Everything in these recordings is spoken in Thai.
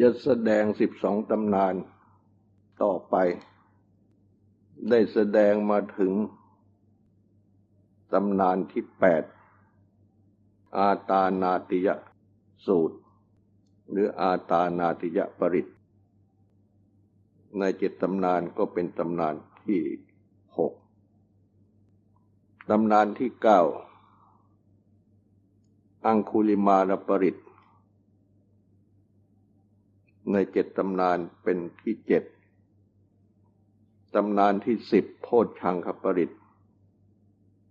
จะแสดงสิบสองตำนานต่อไป ได้แสดงมาถึงตำนานที่แปดอาตานาติยะสูตร หรืออาตานาติยะปริตในเจ็ดตำนานก็เป็นตำนานที่หกตำนานที่เก้าอังคุลิมานปริต ในเจ็ดตำนานเป็นที่เจ็ดตำนานที่สิบโพชชังคปริต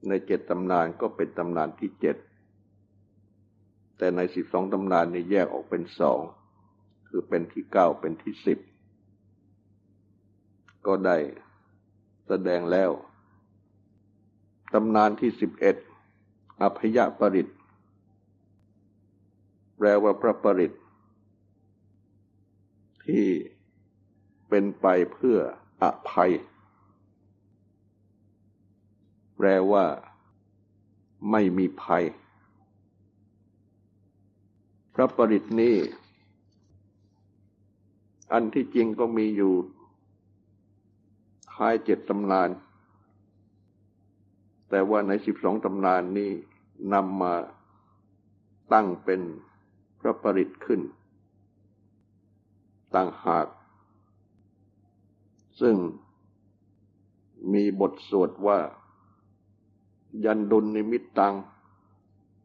ในเจ็ดตำนานก็เป็นตำนานที่เจ็ดแต่ในสิบสองตำนานนี้แยกออกเป็นสองคือเป็นที่เก้าเป็นที่สิบก็ได้แสดงแล้วตำนานที่สิบเอ็ดอภยปริตแปลว่าพระปริต ที่เป็นไปเพื่ออภัย แปลว่า ไม่มีภัย พระปริตนี้ อันที่จริงก็มีอยู่ท้ายเจ็ดตำนาน แต่ว่าในสิบสองตำนานนี้นำมาตั้งเป็นพระปริตขึ้น ต่างหาก ซึ่งมีบทสวดว่า ยันดุลนิมิตตัง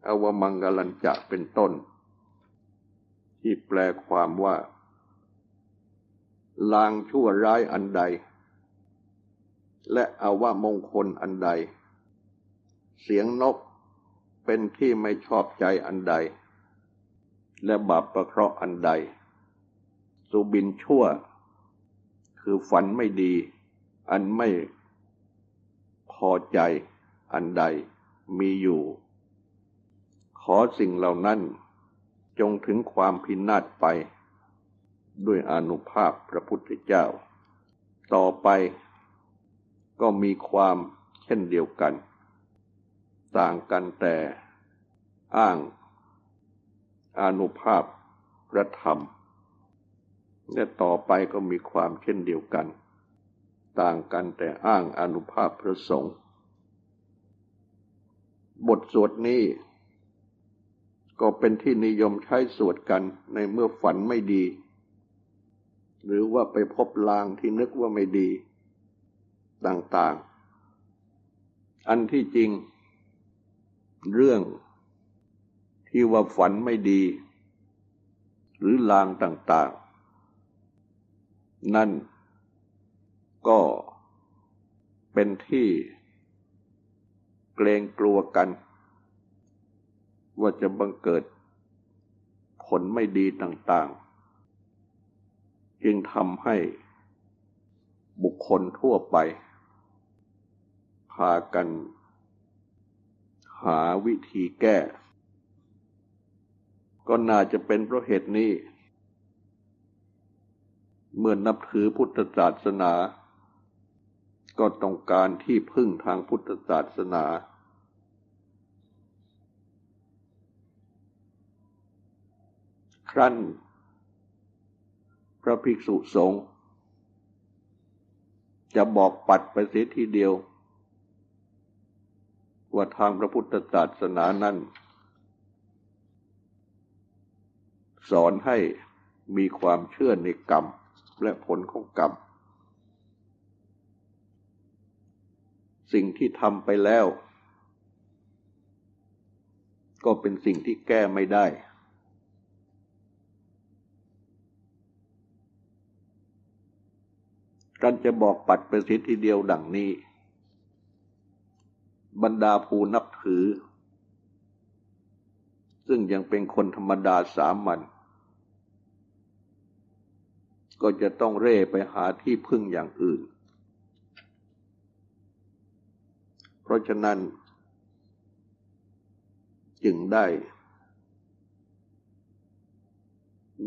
อวมังกลัญจะเป็นต้น ที่แปลความว่า ลางชั่วร้ายอันใด และอว่ามงคลอันใด เสียงนกเป็นที่ไม่ชอบใจอันใด และบาปประเคราะห์อันใด สุบินชั่ว คือฝันไม่ดี อันไม่พอใจอันใดมีอยู่ ขอสิ่งเหล่านั้นจงถึงความพินาศไป ด้วยอนุภาพพระพุทธเจ้า ต่อไปก็มีความเช่นเดียวกัน ต่างกันแต่อ้างอนุภาพพระธรรม และต่อไปก็มีความเช่นเดียวกัน ต่างกันแต่อ้างอนุภาพพระสงฆ์บทสวดนี้ ก็เป็นที่นิยมใช้สวดกันในเมื่อฝันไม่ดี หรือว่าไปพบลางที่นึกว่าไม่ดี ต่างๆ อันที่จริง เรื่องที่ว่าฝันไม่ดี หรือลางต่างๆ นั่นก็เป็นที่เกรงกลัวกัน ว่าจะบังเกิดผลไม่ดีต่างๆ จึงทำให้บุคคลทั่วไป พากันหาวิธีแก้ ก็น่าจะเป็นเพราะเหตุนี้ เมื่อนับถือพุทธศาสนา ก็ต้องการที่พึ่งทางพุทธศาสนา ครั้น พระภิกษุสงฆ์จะบอกปัดไปเสียทีเดียว ว่าทางพระพุทธศาสนานั้น สอนให้มีความเชื่อในกรรม และผลของกรรม สิ่งที่ทำไปแล้ว ก็เป็นสิ่งที่แก้ไม่ได้กันจะบอกปัดไปสิทีเดียวดังนี้ บรรดาผู้นับถือ ซึ่งยังเป็นคนธรรมดาสามัญ ก็จะต้องเร่ไปหาที่พึ่งอย่างอื่น เพราะฉะนั้น จึงได้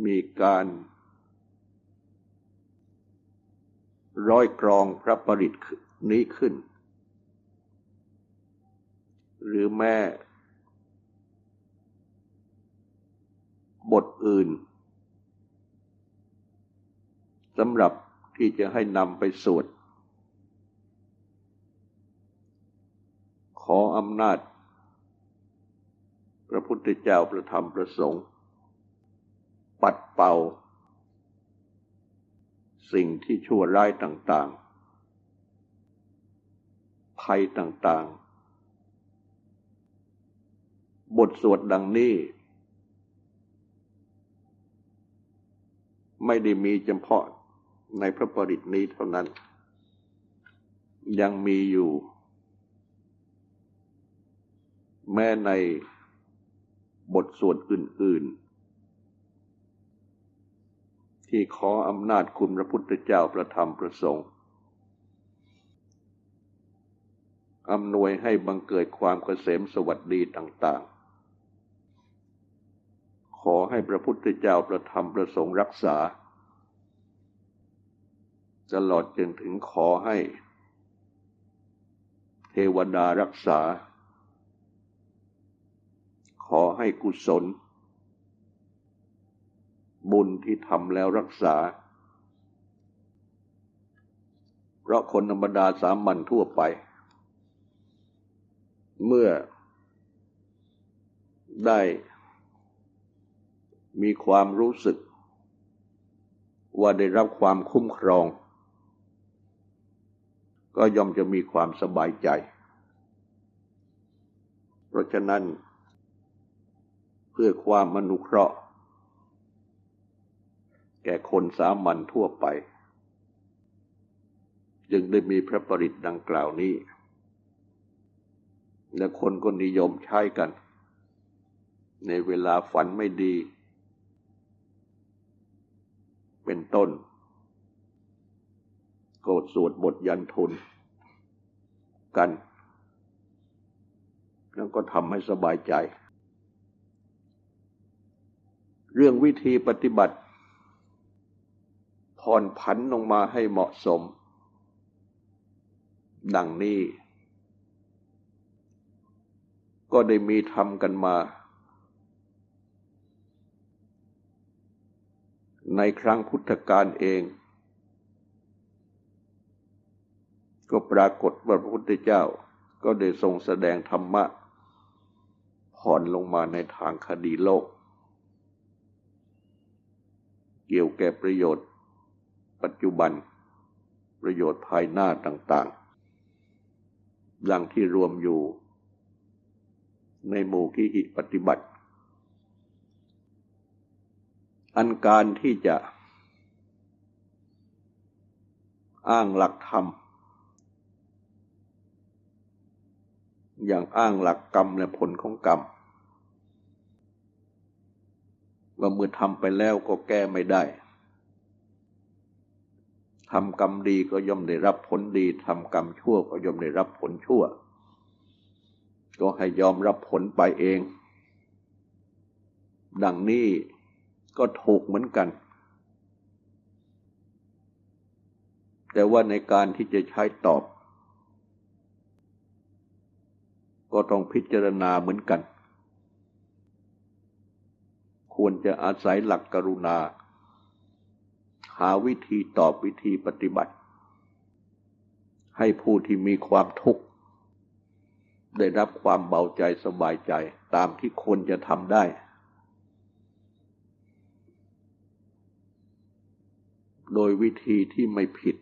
มีการ ร้อยกรองพระปริตนี้ขึ้น หรือแม้บทอื่น สำหรับที่จะให้นำไปสวดขออำนาจ พระพุทธเจ้าประธรรมประสงค์ ปัดเป่า สิ่งที่ชั่วร้ายต่างๆ ภัยต่างๆ บทสวดดังนี้ ไม่ได้มีเฉพาะ ในพระปริตนี้เท่านั้น ยังมีอยู่ แม้ในบทสวดอื่น ๆ ที่ขออำนาจคุณพระพุทธเจ้าประธรรมประสงค์อำนวยให้บังเกิดความเกษมสวัสดีต่าง ๆ ขอให้พระพุทธเจ้าประธรรมประสงค์รักษา ตลอดจนถึงขอให้ เทวดารักษา ขอให้กุศล บุญที่ทำแล้วรักษา เพราะคนธรรมดาสามัญทั่วไป เมื่อได้มีความรู้สึกว่าได้รับความคุ้มครอง ก็ย่อมจะมีความสบายใจ เพราะฉะนั้น เพื่อความมนุเคราะห์ แก่คนสามัญทั่วไป จึงได้มีพระปริตดังกล่าวนี้ และคนก็นิยมใช้กัน ในเวลาฝันไม่ดี เป็นต้น ก็สวดบทยันทุนกัน แล้วก็ทำให้สบายใจ เรื่องวิธีปฏิบัติ ผ่อนผันลงมาให้เหมาะสม ดังนี้ ก็ได้มีทำกันมา ในครั้งพุทธกาลเอง ก็ปรากฏว่าพระพุทธเจ้าก็ได้ทรงแสดงธรรมะ ผ่อนลงมาในทางคดีโลก เกี่ยวแก่ประโยชน์ ปัจจุบัน ประโยชน์ภายหน้าต่างๆดังที่รวมอยู่ ในหมู่กิหิปฏิบัติ อันการที่จะอ้างหลักธรรม อย่างอ้างหลักกรรมและผลของกรรมว่าเมื่อทำไปแล้วก็แก้ไม่ได้ทำกรรมดีก็ย่อมได้รับผลดีทำกรรมชั่วก็ย่อมได้รับผลชั่ว ก็ให้ยอมรับผลไปเอง ดังนี้ก็ถูกเหมือนกัน แต่ว่าในการที่จะใช้ตอบ ก็ต้องพิจารณาเหมือนกัน ควรจะอาศัยหลักกรุณา หาวิธีตอบวิธีปฏิบัติ ให้ผู้ที่มีความทุกข์ ได้รับความเบาใจสบายใจตามที่ควรจะทำได้โดยวิธีที่ไม่ผิด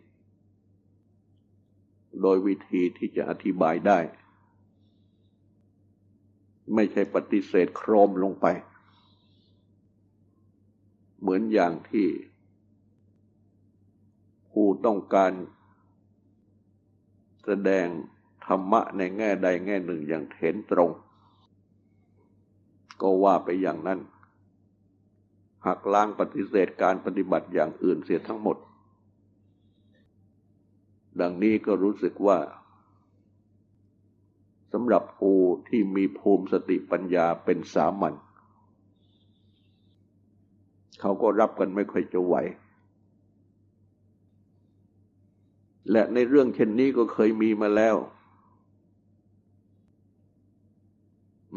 โดยวิธีที่จะอธิบายได้ ไม่ใช่ปฏิเสธโครมลงไป เหมือนอย่างที่ ผู้ต้องการแสดงธรรมะในแง่ใดแง่หนึ่งอย่างเห็นตรง ก็ว่าไปอย่างนั้นหักล้างปฏิเสธการปฏิบัติอย่างอื่นเสียทั้งหมด ดังนี้ก็รู้สึกว่า สำหรับผู้ที่มีภูมิสติปัญญาเป็นสามัญเขาก็รับกันไม่ค่อยจะไหว และในเรื่องเช่นนี้ก็เคยมีมาแล้ว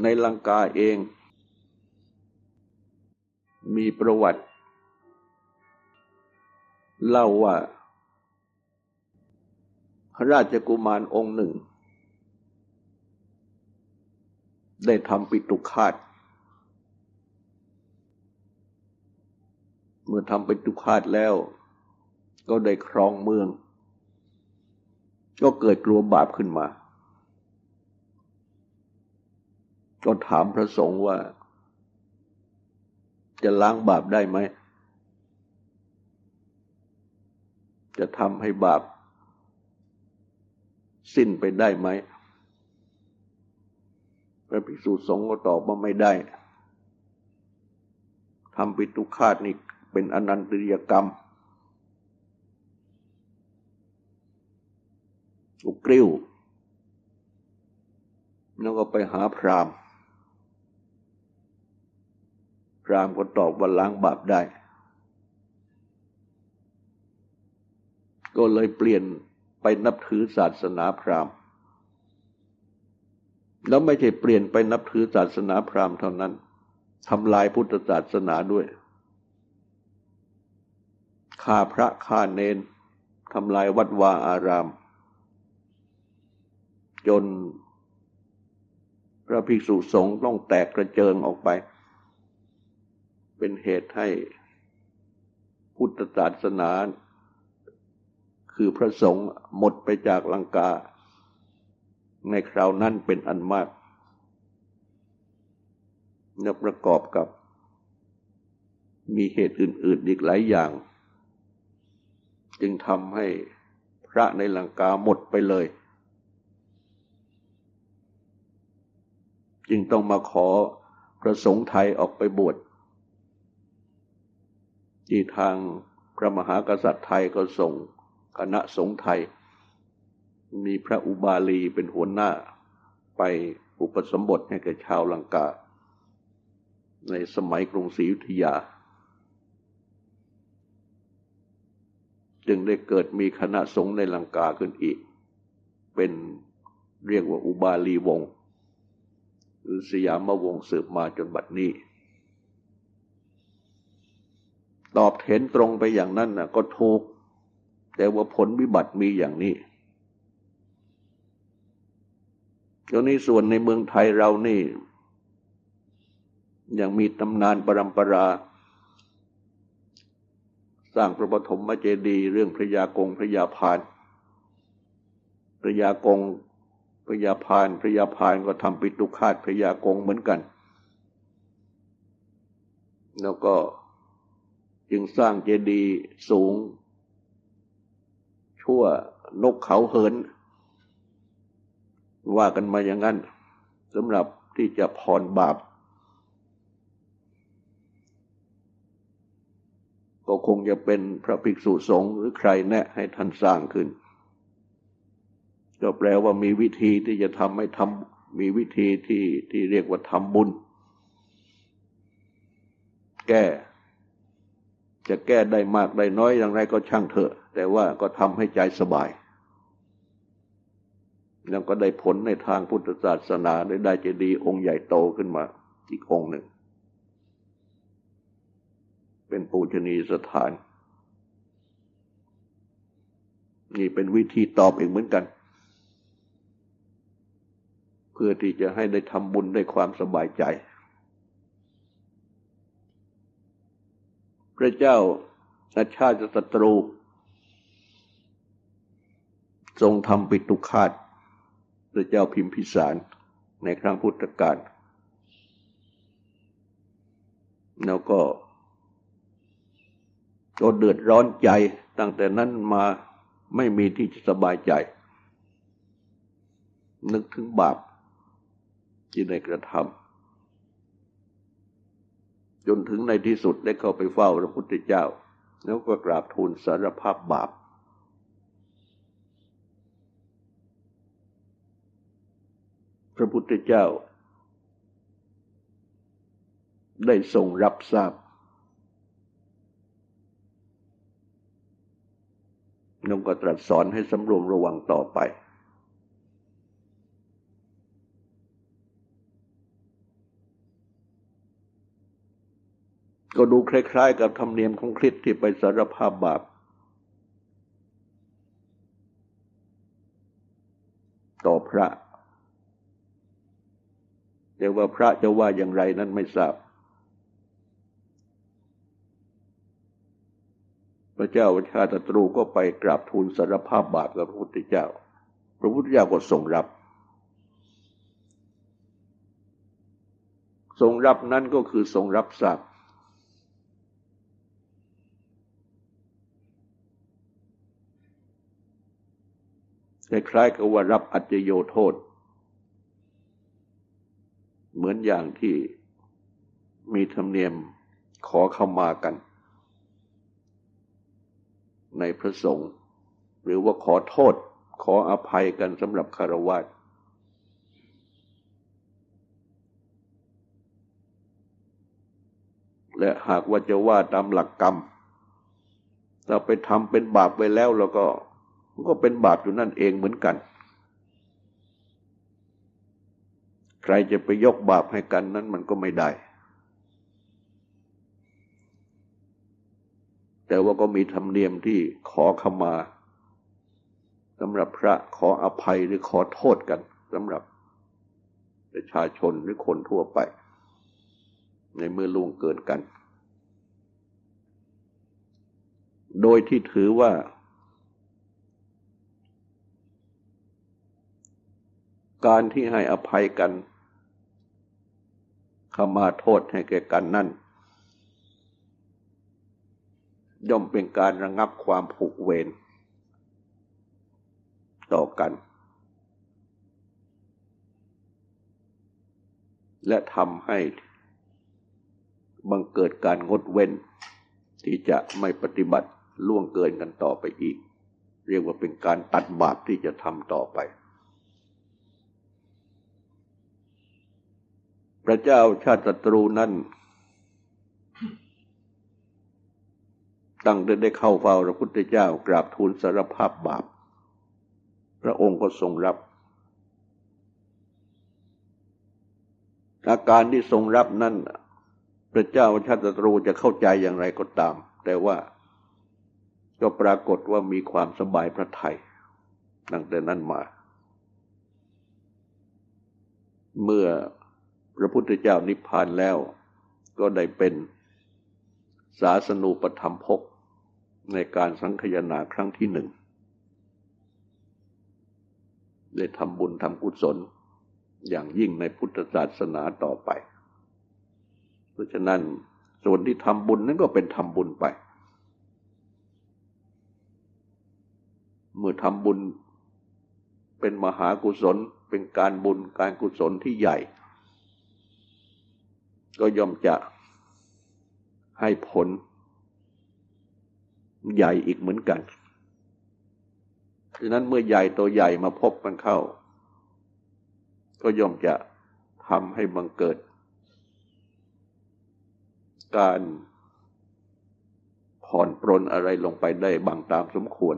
ในลังกาเอง มีประวัติ เล่าว่า พระราชกุมารองค์หนึ่ง ได้ทำปิตุคาตเมื่อทำปิตุคาตแล้ว ก็ได้ครองเมือง ก็เกิดกลัวบาปขึ้นมา ก็ถามพระสงฆ์ว่า จะล้างบาปได้ไหม จะทำให้บาป สิ้นไปได้ไหม พระภิกษุสงฆ์ก็ตอบว่าไม่ได้ทำปิตุคาตนี่เป็นอนันตริยกรรมอุกริ้วแล้วก็ไปหาพรามพรามก็ตอบว่าล้างบาปได้ ก็เลยเปลี่ยนไปนับถือศาสนาพราหมณ์ แล้วไม่ใช่เปลี่ยนไปนับถือศาสนาพราหมณ์เท่านั้นทำลายพุทธศาสนาด้วยฆ่าพระฆ่าเนนทำลายวัดวาอาราม จนพระภิกษุสงฆ์ต้องแตกกระเจิงออกไป เป็นเหตุให้พุทธศาสนา คือพระสงฆ์หมดไปจากลังกา ในคราวนั้นเป็นอันมากเนื่อประกอบกับ มีเหตุอื่น ๆ อีกหลายอย่าง จึงทำให้พระในลังกาหมดไปเลย จึงต้องมาขอพระสงฆ์ไทยออกไปบวชที่ทางพระมหากษัตริย์ไทยก็ส่งคณะสงฆ์ไทย มีพระอุบาลีเป็นหัวหน้า ไปอุปสมบทให้แก่ชาวลังกา ในสมัยกรุงศรีอยุธยา จึงได้เกิดมีคณะสงฆ์ในลังกาขึ้นอีก เป็นเรียกว่าอุบาลีวงศ์หรือสยามวงศ์สืบมาจนบัดนี้ ตอบเห็นตรงไปอย่างนั้นนะก็ถูก แต่ว่าผลวิบัติมีอย่างนี้ ตอนนี้ส่วนในเมืองไทยเรานี่ ยังมีตำนานปรำปรา สร้างพระปฐมเจดีย์เรื่องพระยากงพระยาพานพระยากงพระยาพานพระยาพานก็ทำปิตุคาตพระยากงเหมือนกัน แล้วก็จึงสร้างเจดีย์สูง ชั่วนกเขาเหิน ว่ากันมาอย่างนั้นสำหรับที่จะผ่อนบาป ก็คงจะเป็นพระภิกษุสงฆ์หรือใครแนะให้ท่านสร้างขึ้น ก็แปลว่ามีวิธีที่จะทำให้ทำมีวิธีที่ที่เรียกว่าทำบุญ แก้ จะแก้ได้มากได้น้อยอย่างไรก็ช่างเถอะ แต่ว่าก็ทำให้ใจสบาย แล้วก็ได้ผลในทางพุทธศาสนาได้ได้เจดีย์องค์ใหญ่โตขึ้นมาอีกองค์หนึ่ง เป็นปูชนียสถาน นี่เป็นวิธีตอบอีกเหมือนกัน เพื่อที่จะให้ได้ทำบุญได้ความสบายใจ พระเจ้าอาชาติศัตรู ทรงทำปิตุคาต พระเจ้าพิมพิสารในครั้งพุทธกาลแล้วก็ก็เดือดร้อนใจตั้งแต่นั้นมาไม่มีที่จะสบายใจ นึกถึงบาปที่ได้กระทำจนถึงในที่สุดได้เข้าไปเฝ้าพระพุทธเจ้า แล้วก็กราบทูลสารภาพบาป พระพุทธเจ้า ได้ทรงรับทราบนงก็ตรัสสอนให้สำรวมระวังต่อไป ก็ดูคล้ายๆ กับธรรมเนียมของคริสที่ไปสารภาพบาปต่อพระ แต่ว่าพระจะว่าอย่างไรนั้นไม่ทราบ พระเจ้าชาติตรูก็ไปกราบทูลสารภาพบาปกับพระพุทธเจ้า พระพุทธเจ้าก็ทรงรับ ทรงรับนั้นก็คือทรงรับทราบคล้ายๆกับว่ารับอัจโยโทษ เหมือนอย่างที่มีธรรมเนียมขอเข้ามากัน ในพระสงฆ์หรือว่าขอโทษขออภัยกันสำหรับคารวะและหากว่าจะว่าตามหลักกรรมถ้าไปทำเป็นบาปไปแล้วแล้วก็ก็เป็นบาปอยู่นั่นเองเหมือนกัน ใครจะไปยกบาปให้กันนั้นมันก็ไม่ได้ แต่ว่าก็มีธรรมเนียมที่ขอขมาสำหรับพระขออภัยหรือขอโทษกันสำหรับประชาชนหรือคนทั่วไป ในเมื่อล่วงเกินกัน โดยที่ถือว่า การที่ให้อภัยกัน ขมาโทษให้แก่กันนั่นย่อมเป็นการระงับความผูกเวรต่อกัน และทำให้บังเกิดการงดเว้น ที่จะไม่ปฏิบัติล่วงเกินกันต่อไปอีก เรียกว่าเป็นการตัดบาปที่จะทำต่อไป พระเจ้าชาติศัตรูนั้น ตั้งแต่ได้เข้าเฝ้าพระพุทธเจ้ากราบทูลสารภาพบาป พระองค์ก็ทรงรับ อาการที่ทรงรับนั้น พระเจ้าชาติศัตรูจะเข้าใจอย่างไรก็ตาม แต่ว่าก็ปรากฏว่ามีความสบายพระทยัยตั้งแต่นั้นมา เมื่อ พระพุทธเจ้านิพพานแล้ว ก็ได้เป็นศาสนูปธรรมภกในการสังคยนาครั้งที่หนึ่ง ได้ทำบุญทำกุศล อย่างยิ่งในพุทธศาสนาต่อไป เพราะฉะนั้นส่วนที่ทำบุญนั้นก็เป็นทำบุญไป เมื่อทำบุญเป็นมหากุศลเป็นการบุญการกุศลที่ใหญ่ ก็ย่อมจะให้ผลใหญ่อีกเหมือนกันดังนั้นเมื่อใหญ่ตัวใหญ่มาพบกันเข้า ก็ย่อมจะทำให้บังเกิด การผ่อนปรนอะไรลงไปได้บางตามสมควร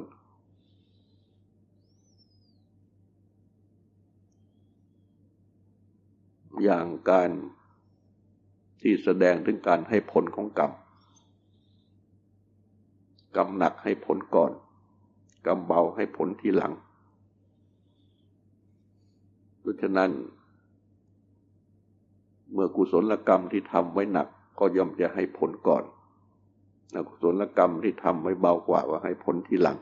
อย่างการ ที่แสดงถึงการให้ผลของกรรม กรรมหนักให้ผลก่อน กรรมเบาให้ผลทีหลัง เพราะฉะนั้น เมื่อกุศลกรรมที่ทำไว้หนักก็ย่อมจะให้ผลก่อนอกุศลกรรมที่ทำไว้เบากว่าว่าให้ผลทีหลัง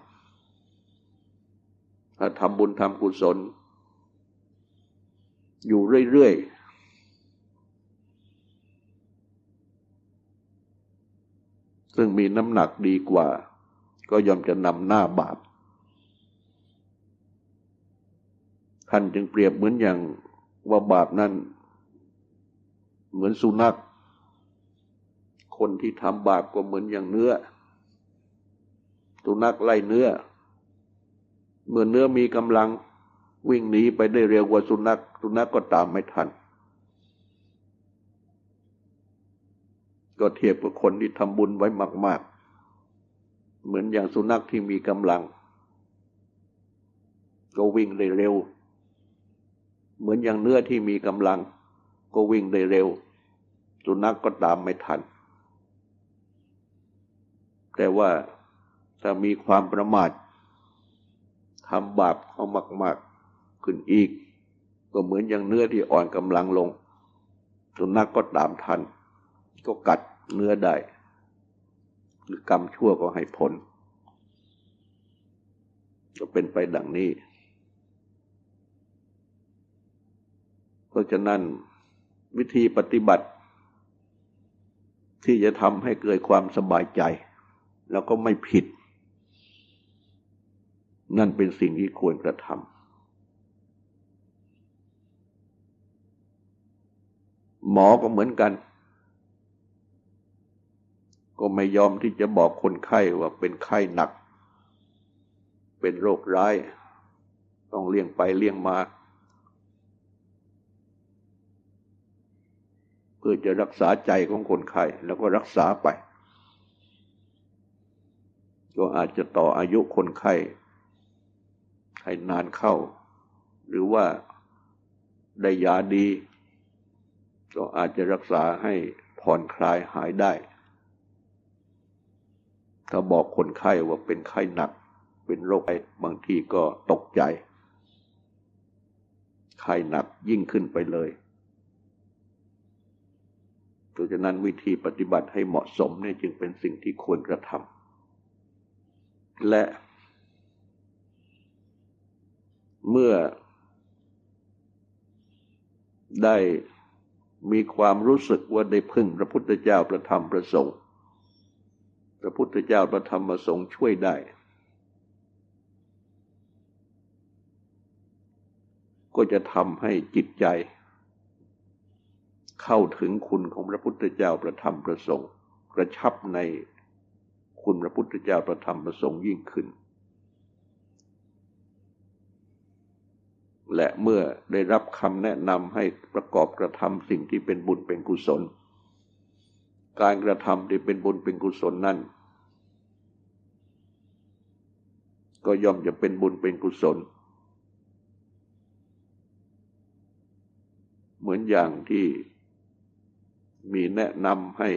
ถ้าทำบุญทำกุศล อยู่เรื่อยๆ ซึ่งมีน้ำหนักดีกว่า ก็ย่อมจะนำหน้าบาป ท่านจึงเปรียบเหมือนอย่างว่าบาปนั้น เหมือนสุนัข คนที่ทำบาปก็เหมือนอย่างเนื้อ สุนัขไล่เนื้อ เมื่อเนื้อมีกำลังวิ่งหนีไปได้เร็วกว่าสุนัข สุนัขก็ตามไม่ทัน ก็เทียบกับคนที่ทำบุญไว้มาก ๆ เหมือนอย่างสุนัขที่มีกำลัง ก็วิ่งได้เร็ว เหมือนอย่างเนื้อที่มีกำลัง ก็วิ่งได้เร็ว สุนัขกก็ตามไม่ทัน แต่ว่าถ้ามีความประมาททำบาปเขามาก ๆ ขึ้นอีก ก็เหมือนอย่างเนื้อที่อ่อนกำลังลง สุนัขกก็ตามทัน ก็กัด เนื้อได้ หรือกรรมชั่วก็ให้ผลก็เป็นไปดังนี้ เพราะฉะนั้นวิธีปฏิบัติ ที่จะทำให้เกิดความสบายใจ แล้วก็ไม่ผิด นั่นเป็นสิ่งที่ควรกระทำหมอก็เหมือนกัน ก็ไม่ยอมที่จะบอกคนไข้ว่าเป็นไข้หนัก เป็นโรคร้าย ต้องเลี่ยงไปเลี่ยงมา เพื่อจะรักษาใจของคนไข้แล้วก็รักษาไป ก็อาจจะต่ออายุคนไข้ให้นานเข้า หรือว่าได้ยาดี ก็อาจจะรักษาให้ผ่อนคลายหายได้ ถ้าบอกคนไข้ว่าเป็นไข้หนัก เป็นโรคไอบางทีก็ตกใจ ไข้หนักยิ่งขึ้นไปเลยเพราะฉะนั้นวิธีปฏิบัติให้เหมาะสมนี่จึงเป็นสิ่งที่ควรกระทำและ เมื่อได้มีความรู้สึกว่าได้พึ่งพระพุทธเจ้าประธรรมประสงค์ พระพุทธเจ้าประธรรมประสงค์ช่วยได้ ก็จะทำให้จิตใจ เข้าถึงคุณของพระพุทธเจ้าประธรรมประสงค์กระชับในคุณพระพุทธเจ้าประธรรมประสงค์ยิ่งขึ้น และเมื่อได้รับคำแนะนำให้ประกอบกระทำสิ่งที่เป็นบุญเป็นกุศล การกระทำที่เป็นบุญเป็นกุศลนั้นก็ย่อมจะเป็นบุญเป็นกุศล เหมือนอย่างที่มีแนะนำให้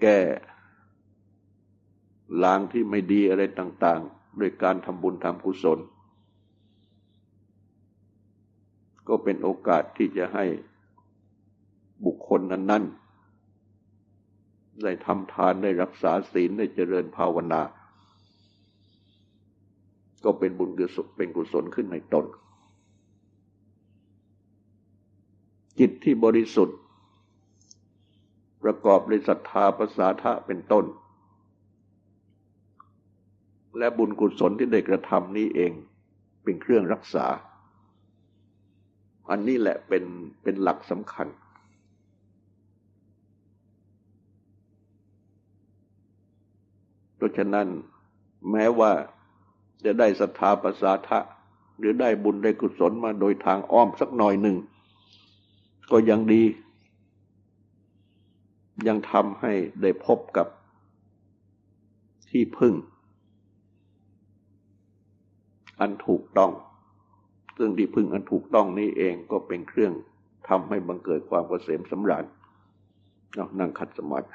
แก้ล้างที่ไม่ดีอะไรต่าง ๆ ด้วยการทำบุญทำกุศล ก็เป็นโอกาสที่จะให้ บุคคลนั้นๆ ได้ทำทานได้รักษาศีลได้เจริญภาวนา ก็เป็นบุญกุศลเป็นกุศลขึ้นในตน จิตที่บริสุทธิ์ ประกอบด้วยศรัทธาประสาทะเป็นต้น และบุญกุศลที่ได้กระทำนี้เองเป็นเครื่องรักษา อันนี้แหละเป็นเป็นหลักสำคัญ เพ ราะฉะนั้นแม้ว่าจะได้ศรัทธาประสาทะ หรือได้บุญได้กุศลมาโดยทางอ้อมสักหน่อยหนึ่ง ก็ยังดี ยังทำให้ได้พบกับที่พึ่ง อันถูกต้อง ซึ่งที่พึ่งอันถูกต้องนี้เองก็เป็นเครื่องทำให้บังเกิดความเกษมสำราญนั่งขัดสมาธิ